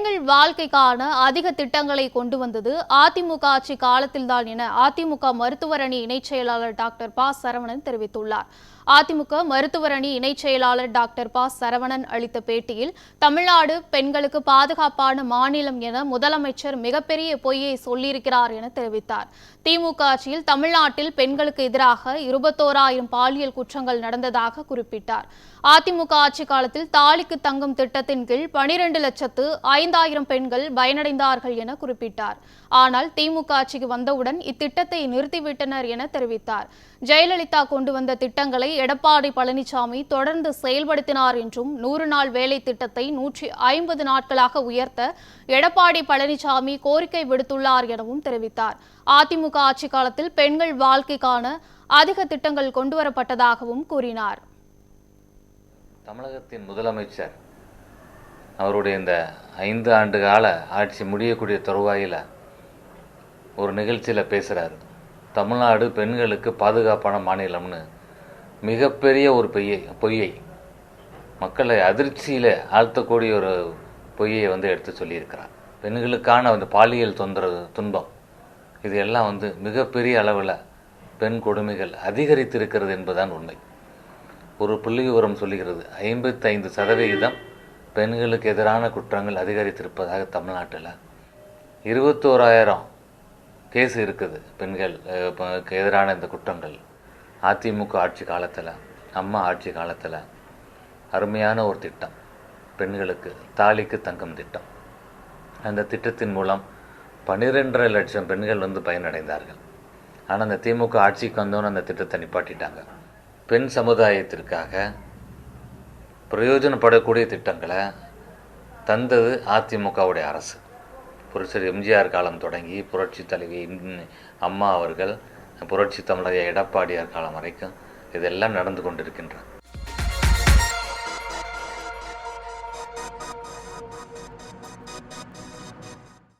பெண்கள் வாழ்க்கைக்கான அதிக திட்டங்களை கொண்டு வந்தது அதிமுக ஆட்சி காலத்தில்தான் என அதிமுக மருத்துவர் அணி இணைச் செயலாளர் டாக்டர் ப. சரவணன் தெரிவித்துள்ளார். அதிமுக மருத்துவர் அணி இணைச் செயலாளர் டாக்டர் ப. சரவணன் அளித்த பேட்டியில் தமிழ்நாடு பெண்களுக்கு பாதுகாப்பான மாநிலம் என முதலமைச்சர் மிகப்பெரிய பொய்யை சொல்லியிருக்கிறார் என தெரிவித்தார். திமுக ஆட்சியில் தமிழ்நாட்டில் பெண்களுக்கு எதிராக இருபத்தோராயிரம் பாலியல் குற்றங்கள் நடந்ததாக குறிப்பிட்டார். அதிமுக ஆட்சி காலத்தில் தாலிக்கு தங்கும் திட்டத்தின் கீழ் பனிரெண்டு லட்சத்து ஐந்தாயிரம் பெண்கள் பயனடைந்தார்கள் என குறிப்பிட்டார். ஆனால் திமுக ஆட்சிக்கு வந்தவுடன் இத்திட்டத்தை நிறுத்திவிட்டனர் என தெரிவித்தார். ஜெயலலிதா கொண்டு வந்த திட்டங்களை எடப்பாடி பழனிசாமி தொடர்ந்து செயல்படுத்தினார் என்றும் நூறு நாள் வேலை திட்டத்தை நூற்றி ஐம்பது நாட்களாக உயர்த்த எடப்பாடி பழனிசாமி கோரிக்கை விடுத்துள்ளார் எனவும் தெரிவித்தார். அதிமுக ஆட்சி காலத்தில் பெண்கள் வாழ்க்கைக்கான அதிக திட்டங்கள் கொண்டுவரப்பட்டதாகவும் கூறினார். தமிழகத்தின் முதலமைச்சர் அவருடைய இந்த ஐந்து ஆண்டு கால ஆட்சி முடியக்கூடிய தருவாயில் ஒரு நிகழ்ச்சியில் பேசுகிறார் தமிழ்நாடு பெண்களுக்கு பாதுகாப்பான மாநிலம்னு மிகப்பெரிய ஒரு பொய்யை பொய்யை மக்களை அதிர்ச்சியில் ஆழ்த்தக்கூடிய ஒரு பொய்யை வந்து எடுத்து சொல்லியிருக்கிறார். பெண்களுக்கான அந்த பாலியல் தொந்தரவு துன்பம் இது எல்லாம் வந்து மிகப்பெரிய அளவில் பெண் கொடுமைகள் அதிகரித்திருக்கிறது என்பதுதான் உண்மை. ஒரு புள்ளி விவரம் சொல்லுகிறது. ஐம்பத்தைந்து சதவிகிதம் பெண்களுக்கு எதிரான குற்றங்கள் அதிகரித்திருப்பதாக தமிழ்நாட்டில் இருபத்தோராயிரம் கேஸ் இருக்குது பெண்கள் எதிரான இந்த குற்றங்கள். அதிமுக ஆட்சி காலத்தில் அம்மா ஆட்சி காலத்தில் அருமையான ஒரு திட்டம் பெண்களுக்கு தாலிக்கு தங்கம் திட்டம். அந்த திட்டத்தின் மூலம் பன்னிரெண்டரை லட்சம் பெண்கள் வந்து பயனடைந்தார்கள். ஆனால் அந்த திமுக ஆட்சிக்கு வந்தோன்னு அந்த திட்டத்தை நிப்பாட்டிட்டாங்க. பெண் சமுதாயத்திற்காக பிரயோஜனப்படக்கூடிய திட்டங்களை தந்தது அதிமுகவுடைய அரசு. புரட்சி எம்ஜிஆர் காலம் தொடங்கி புரட்சி தலைவி அம்மா அவர்கள் புரட்சி தமிழக எடப்பாடியார் காலம் வரைக்கும் இதெல்லாம் நடந்து கொண்டிருக்கின்றன.